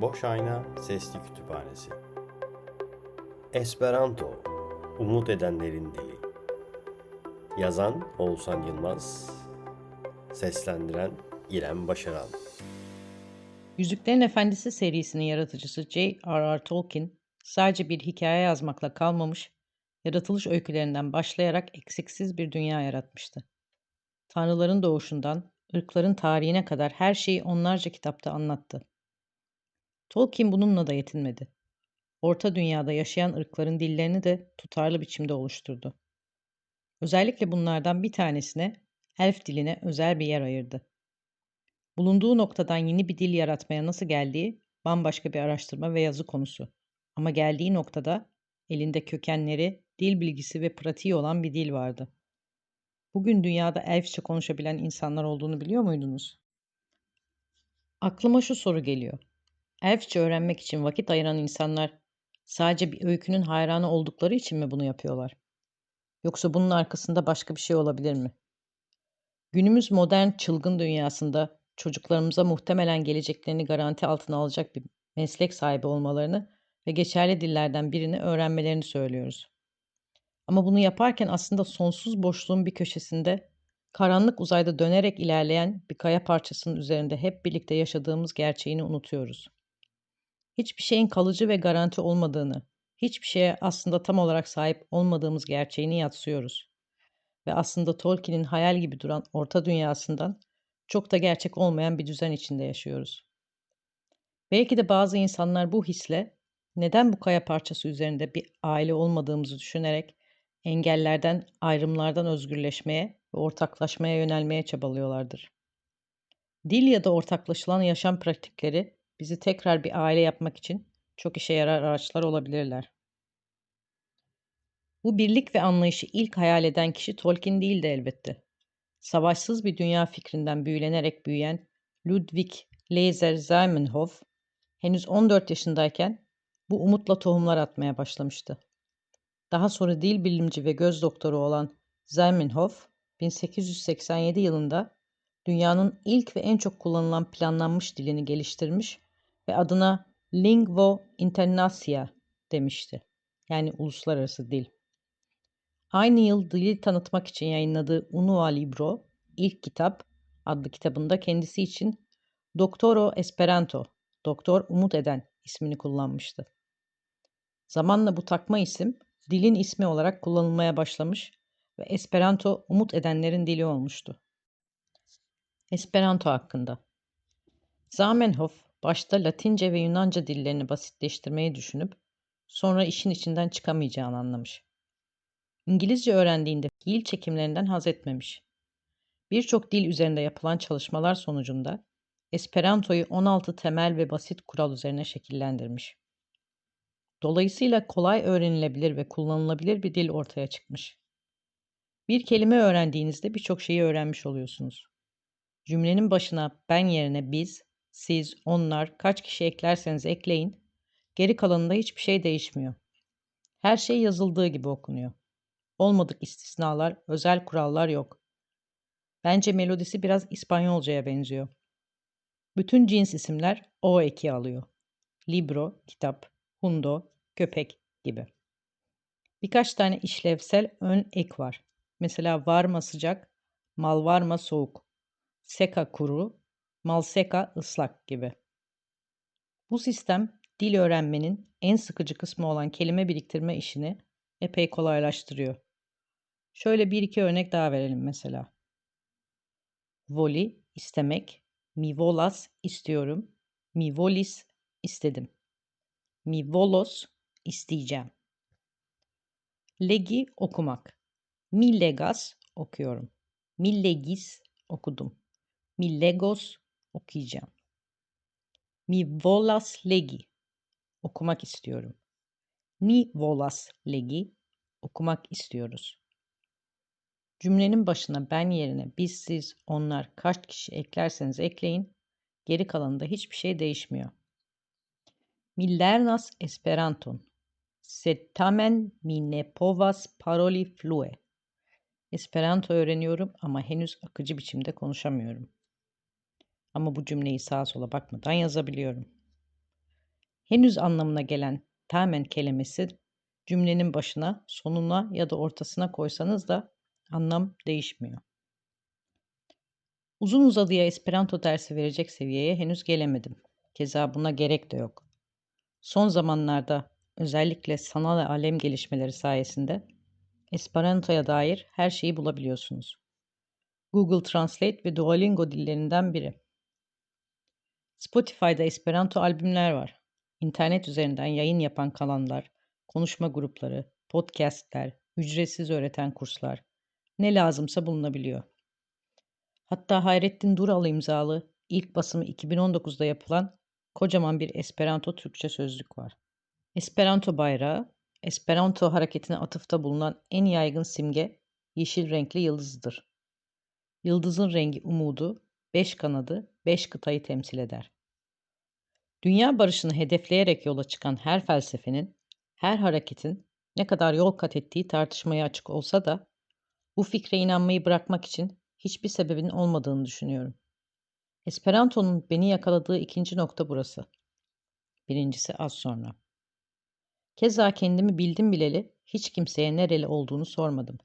Boş Ayna Sesli Kütüphanesi Esperanto Umut Edenlerin Dili Yazan Oğuzhan Yılmaz Seslendiren İrem Başaran Yüzüklerin Efendisi serisinin yaratıcısı J.R.R. Tolkien sadece bir hikaye yazmakla kalmamış, yaratılış öykülerinden başlayarak eksiksiz bir dünya yaratmıştı. Tanrıların doğuşundan, ırkların tarihine kadar her şeyi onlarca kitapta anlattı. Tolkien bununla da yetinmedi. Orta Dünya'da yaşayan ırkların dillerini de tutarlı biçimde oluşturdu. Özellikle bunlardan bir tanesine, Elf diline özel bir yer ayırdı. Bulunduğu noktadan yeni bir dil yaratmaya nasıl geldiği bambaşka bir araştırma ve yazı konusu. Ama geldiği noktada elinde kökenleri, dil bilgisi ve pratiği olan bir dil vardı. Bugün dünyada Elfçe konuşabilen insanlar olduğunu biliyor muydunuz? Aklıma şu soru geliyor. Elfçe öğrenmek için vakit ayıran insanlar sadece bir öykünün hayranı oldukları için mi bunu yapıyorlar? Yoksa bunun arkasında başka bir şey olabilir mi? Günümüz modern çılgın dünyasında çocuklarımıza muhtemelen geleceklerini garanti altına alacak bir meslek sahibi olmalarını ve geçerli dillerden birini öğrenmelerini söylüyoruz. Ama bunu yaparken aslında sonsuz boşluğun bir köşesinde karanlık uzayda dönerek ilerleyen bir kaya parçasının üzerinde hep birlikte yaşadığımız gerçeğini unutuyoruz. Hiçbir şeyin kalıcı ve garanti olmadığını, hiçbir şeye aslında tam olarak sahip olmadığımız gerçeğini yatsıyoruz. Ve aslında Tolkien'in hayal gibi duran orta dünyasından çok da gerçek olmayan bir düzen içinde yaşıyoruz. Belki de bazı insanlar bu hisle neden bu kaya parçası üzerinde bir aile olmadığımızı düşünerek engellerden, ayrımlardan özgürleşmeye ve ortaklaşmaya yönelmeye çabalıyorlardır. Dil ya da ortaklaşılan yaşam pratikleri bizi tekrar bir aile yapmak için çok işe yarar araçlar olabilirler. Bu birlik ve anlayışı ilk hayal eden kişi Tolkien değildi elbette. Savaşsız bir dünya fikrinden büyülenerek büyüyen Ludwig Leiser Zamenhof henüz 14 yaşındayken bu umutla tohumlar atmaya başlamıştı. Daha sonra dil bilimci ve göz doktoru olan Zamenhof 1887 yılında dünyanın ilk ve en çok kullanılan planlanmış dilini geliştirmiş ve adına Lingvo Internacia demişti. Yani uluslararası dil. Aynı yıl dili tanıtmak için yayınladığı Unua Libro, ilk kitap adlı kitabında kendisi için Doctoro Esperanto, Doktor Umut Eden ismini kullanmıştı. Zamanla bu takma isim dilin ismi olarak kullanılmaya başlamış ve Esperanto umut edenlerin dili olmuştu. Esperanto hakkında Zamenhof başta Latince ve Yunanca dillerini basitleştirmeyi düşünüp sonra işin içinden çıkamayacağını anlamış. İngilizce öğrendiğinde fiil çekimlerinden haz etmemiş. Birçok dil üzerinde yapılan çalışmalar sonucunda Esperanto'yu 16 temel ve basit kural üzerine şekillendirmiş. Dolayısıyla kolay öğrenilebilir ve kullanılabilir bir dil ortaya çıkmış. Bir kelime öğrendiğinizde birçok şeyi öğrenmiş oluyorsunuz. Cümlenin başına ben yerine biz, siz, onlar kaç kişi eklerseniz ekleyin, geri kalanında hiçbir şey değişmiyor. Her şey yazıldığı gibi okunuyor. Olmadık istisnalar, özel kurallar yok. Bence melodisi biraz İspanyolcaya benziyor. Bütün cins isimler o eki alıyor. Libro, kitap, hundo, köpek gibi. Birkaç tane işlevsel ön ek var. Mesela varma sıcak, mal varma soğuk, seka kuru, mal seka ıslak gibi. Bu sistem dil öğrenmenin en sıkıcı kısmı olan kelime biriktirme işini epey kolaylaştırıyor. Şöyle bir iki örnek daha verelim mesela. Voli istemek, mi volas istiyorum, mi volis istedim. Mi volos isteyeceğim. Legi okumak. Mi legas okuyorum. Mi legis okudum. Mi legos okuyacağım. Mi volas legi okumak istiyorum. Mi volas legi okumak istiyoruz. Cümlenin başına ben yerine biz, siz, onlar kaç kişi eklerseniz ekleyin, geri kalanında hiçbir şey değişmiyor. Mi lernas Esperanton. Sed tamen mi ne povas paroli flue. Esperanto öğreniyorum ama henüz akıcı biçimde konuşamıyorum. Ama bu cümleyi sağa sola bakmadan yazabiliyorum. henüz anlamına gelen tamen kelimesi cümlenin başına, sonuna ya da ortasına koysanız da anlam değişmiyor. Uzun uzadıya Esperanto dersi verecek seviyeye henüz gelemedim. Keza buna gerek de yok. Son zamanlarda özellikle sanal alem gelişmeleri sayesinde Esperanto'ya dair her şeyi bulabiliyorsunuz. Google Translate ve Duolingo dillerinden biri. Spotify'da Esperanto albümler var. İnternet üzerinden yayın yapan kanallar, konuşma grupları, podcastler, ücretsiz öğreten kurslar, ne lazımsa bulunabiliyor. Hatta Hayrettin Dural imzalı ilk basımı 2019'da yapılan kocaman bir Esperanto Türkçe sözlük var. Esperanto bayrağı, Esperanto hareketine atıfta bulunan en yaygın simge yeşil renkli yıldızdır. Yıldızın rengi umudu, beş kanadı, beş kıtayı temsil eder. Dünya barışını hedefleyerek yola çıkan her felsefenin, her hareketin ne kadar yol kat ettiği tartışmaya açık olsa da bu fikre inanmayı bırakmak için hiçbir sebebin olmadığını düşünüyorum. Esperanto'nun beni yakaladığı ikinci nokta burası. Birincisi az sonra. Keza kendimi bildim bileli hiç kimseye nereli olduğunu sormadım.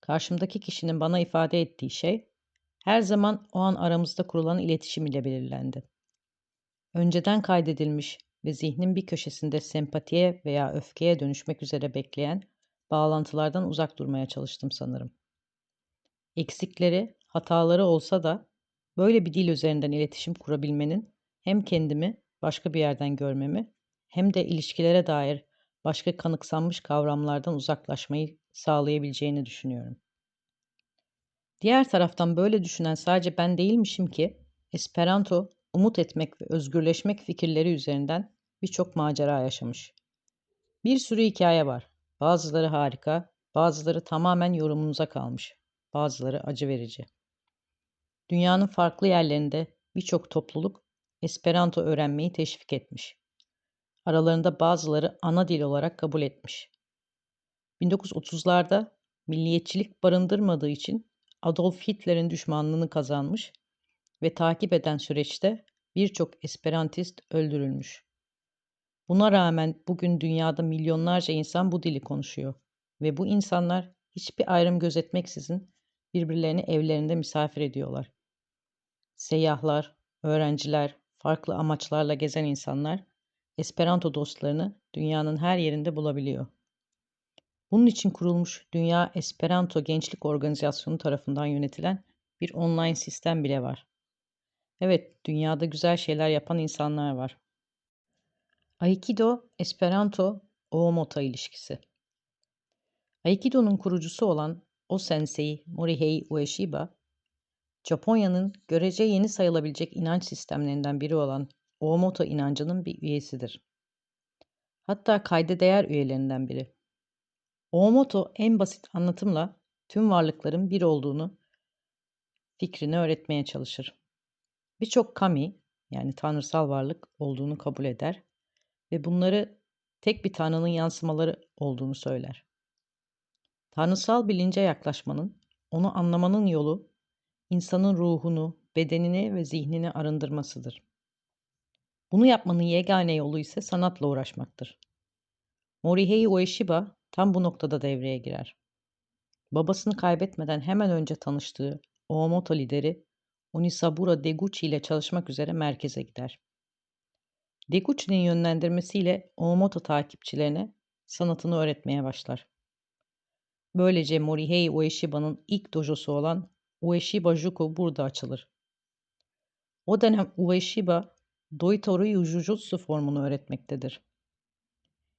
Karşımdaki kişinin bana ifade ettiği şey her zaman o an aramızda kurulan iletişim ile belirlendi. Önceden kaydedilmiş ve zihnin bir köşesinde sempatiye veya öfkeye dönüşmek üzere bekleyen bağlantılardan uzak durmaya çalıştım sanırım. Eksikleri, hataları olsa da böyle bir dil üzerinden iletişim kurabilmenin hem kendimi başka bir yerden görmemi hem de ilişkilere dair başka kanıksanmış kavramlardan uzaklaşmayı sağlayabileceğini düşünüyorum. Diğer taraftan böyle düşünen sadece ben değilmişim ki Esperanto umut etmek ve özgürleşmek fikirleri üzerinden birçok macera yaşamış. Bir sürü hikaye var. Bazıları harika, bazıları tamamen yorumunuza kalmış, bazıları acı verici. Dünyanın farklı yerlerinde birçok topluluk Esperanto öğrenmeyi teşvik etmiş. Aralarında bazıları ana dil olarak kabul etmiş. 1930'larda milliyetçilik barındırmadığı için Adolf Hitler'in düşmanlığını kazanmış ve takip eden süreçte birçok Esperantist öldürülmüş. Buna rağmen bugün dünyada milyonlarca insan bu dili konuşuyor ve bu insanlar hiçbir ayrım gözetmeksizin birbirlerini evlerinde misafir ediyorlar. Seyyahlar, öğrenciler, farklı amaçlarla gezen insanlar Esperanto dostlarını dünyanın her yerinde bulabiliyor. Bunun için kurulmuş Dünya Esperanto Gençlik Organizasyonu tarafından yönetilen bir online sistem bile var. Evet, dünyada güzel şeyler yapan insanlar var. Aikido, Esperanto, Oomoto ilişkisi. Aikido'nun kurucusu olan o sensei Morihei Ueshiba, Japonya'nın görece yeni sayılabilecek inanç sistemlerinden biri olan Oomoto inancının bir üyesidir. Hatta kayda değer üyelerinden biri. Oomoto en basit anlatımla tüm varlıkların bir olduğunu fikrini öğretmeye çalışır. Birçok kami yani tanrısal varlık olduğunu kabul eder ve bunları tek bir tanrının yansımaları olduğunu söyler. Tanrısal bilince yaklaşmanın, onu anlamanın yolu insanın ruhunu, bedenini ve zihnini arındırmasıdır. Bunu yapmanın yegane yolu ise sanatla uğraşmaktır. Morihei Ueshiba tam bu noktada devreye girer. Babasını kaybetmeden hemen önce tanıştığı Oomoto lideri Onisaburo Deguchi ile çalışmak üzere merkeze gider. Deguchi'nin yönlendirmesiyle Oomoto takipçilerine sanatını öğretmeye başlar. Böylece Morihei Ueshiba'nın ilk dojosu olan Ueshiba Juku burada açılır. O dönem Ueshiba Doitori Jujutsu formunu öğretmektedir.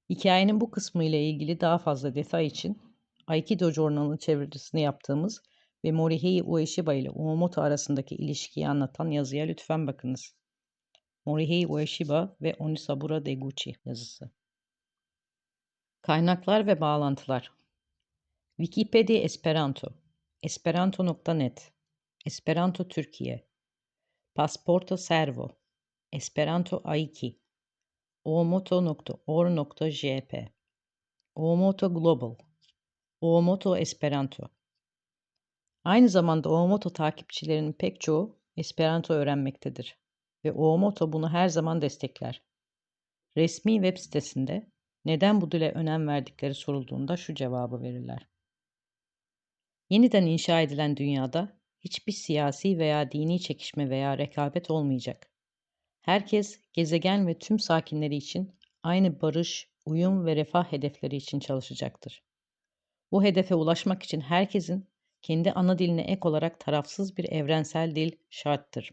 Hikayenin bu kısmı ile ilgili daha fazla detay için Aikido Journal'ın çevirisini yaptığımız ve Morihei Ueshiba ile Uemoto arasındaki ilişkiyi anlatan yazıya lütfen bakınız. Morihei Ueshiba ve Onisaburo Deguchi yazısı. Kaynaklar ve bağlantılar. Wikipedia Esperanto. Esperanto.net Esperanto Türkiye. Pasporto Servo. Esperanto Aiki oomoto.or.jp Oomoto Global. Oomoto Esperanto Aynı zamanda Oomoto takipçilerinin pek çoğu Esperanto öğrenmektedir ve Oomoto bunu her zaman destekler. resmi web sitesinde neden bu dile önem verdikleri sorulduğunda şu cevabı verirler. Yeniden inşa edilen dünyada hiçbir siyasi veya dini çekişme veya rekabet olmayacak. Herkes gezegen ve tüm sakinleri için aynı barış, uyum ve refah hedefleri için çalışacaktır. Bu hedefe ulaşmak için herkesin kendi ana diline ek olarak tarafsız bir evrensel dil şarttır.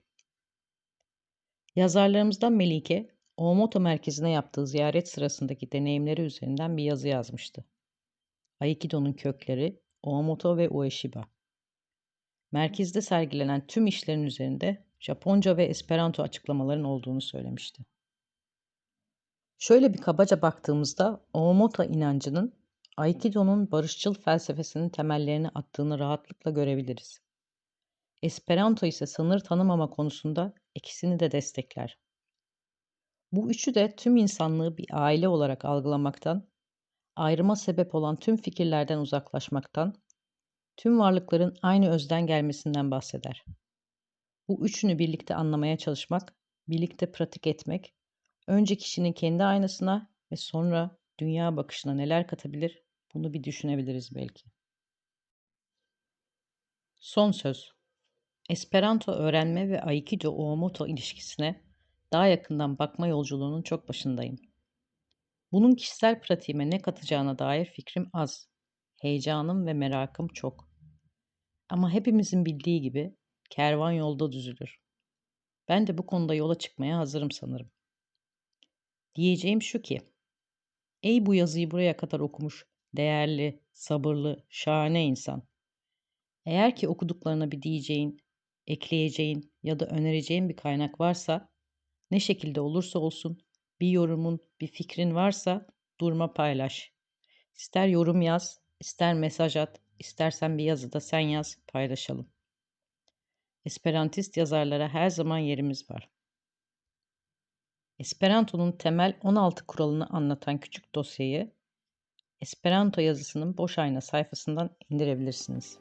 Yazarlarımızdan Melike, Oomoto merkezine yaptığı ziyaret sırasındaki deneyimleri üzerinden bir yazı yazmıştı. Aikido'nun kökleri Oomoto ve Ueshiba. Merkezde sergilenen tüm işlerin üzerinde Japonca ve Esperanto açıklamaların olduğunu söylemişti. Şöyle bir kabaca baktığımızda Oomoto inancının Aikido'nun barışçıl felsefesinin temellerini attığını rahatlıkla görebiliriz. Esperanto ise sınır tanımama konusunda ikisini de destekler. Bu üçü de tüm insanlığı bir aile olarak algılamaktan, ayrıma sebep olan tüm fikirlerden uzaklaşmaktan, tüm varlıkların aynı özden gelmesinden bahseder. Bu üçünü birlikte anlamaya çalışmak, birlikte pratik etmek, önce kişinin kendi aynasına ve sonra dünya bakışına neler katabilir bunu bir düşünebiliriz belki. Son söz. Esperanto öğrenme ve Aikido Oomoto ilişkisine daha yakından bakma yolculuğunun çok başındayım. Bunun kişisel pratiğime ne katacağına dair fikrim az. Heyecanım ve merakım çok. Ama hepimizin bildiği gibi kervan yolda düzülür. Ben de bu konuda yola çıkmaya hazırım sanırım. Diyeceğim şu ki, ey bu yazıyı buraya kadar okumuş, değerli, sabırlı, şahane insan. Eğer ki okuduklarına bir diyeceğin, ekleyeceğin ya da önereceğin bir kaynak varsa, ne şekilde olursa olsun bir yorumun, bir fikrin varsa durma paylaş. İster yorum yaz, ister mesaj at, istersen bir yazıda sen yaz, paylaşalım. Esperantist yazarlara her zaman yerimiz var. Esperanto'nun temel 16 kuralını anlatan küçük dosyayı Esperanto yazısının boş ayna sayfasından indirebilirsiniz.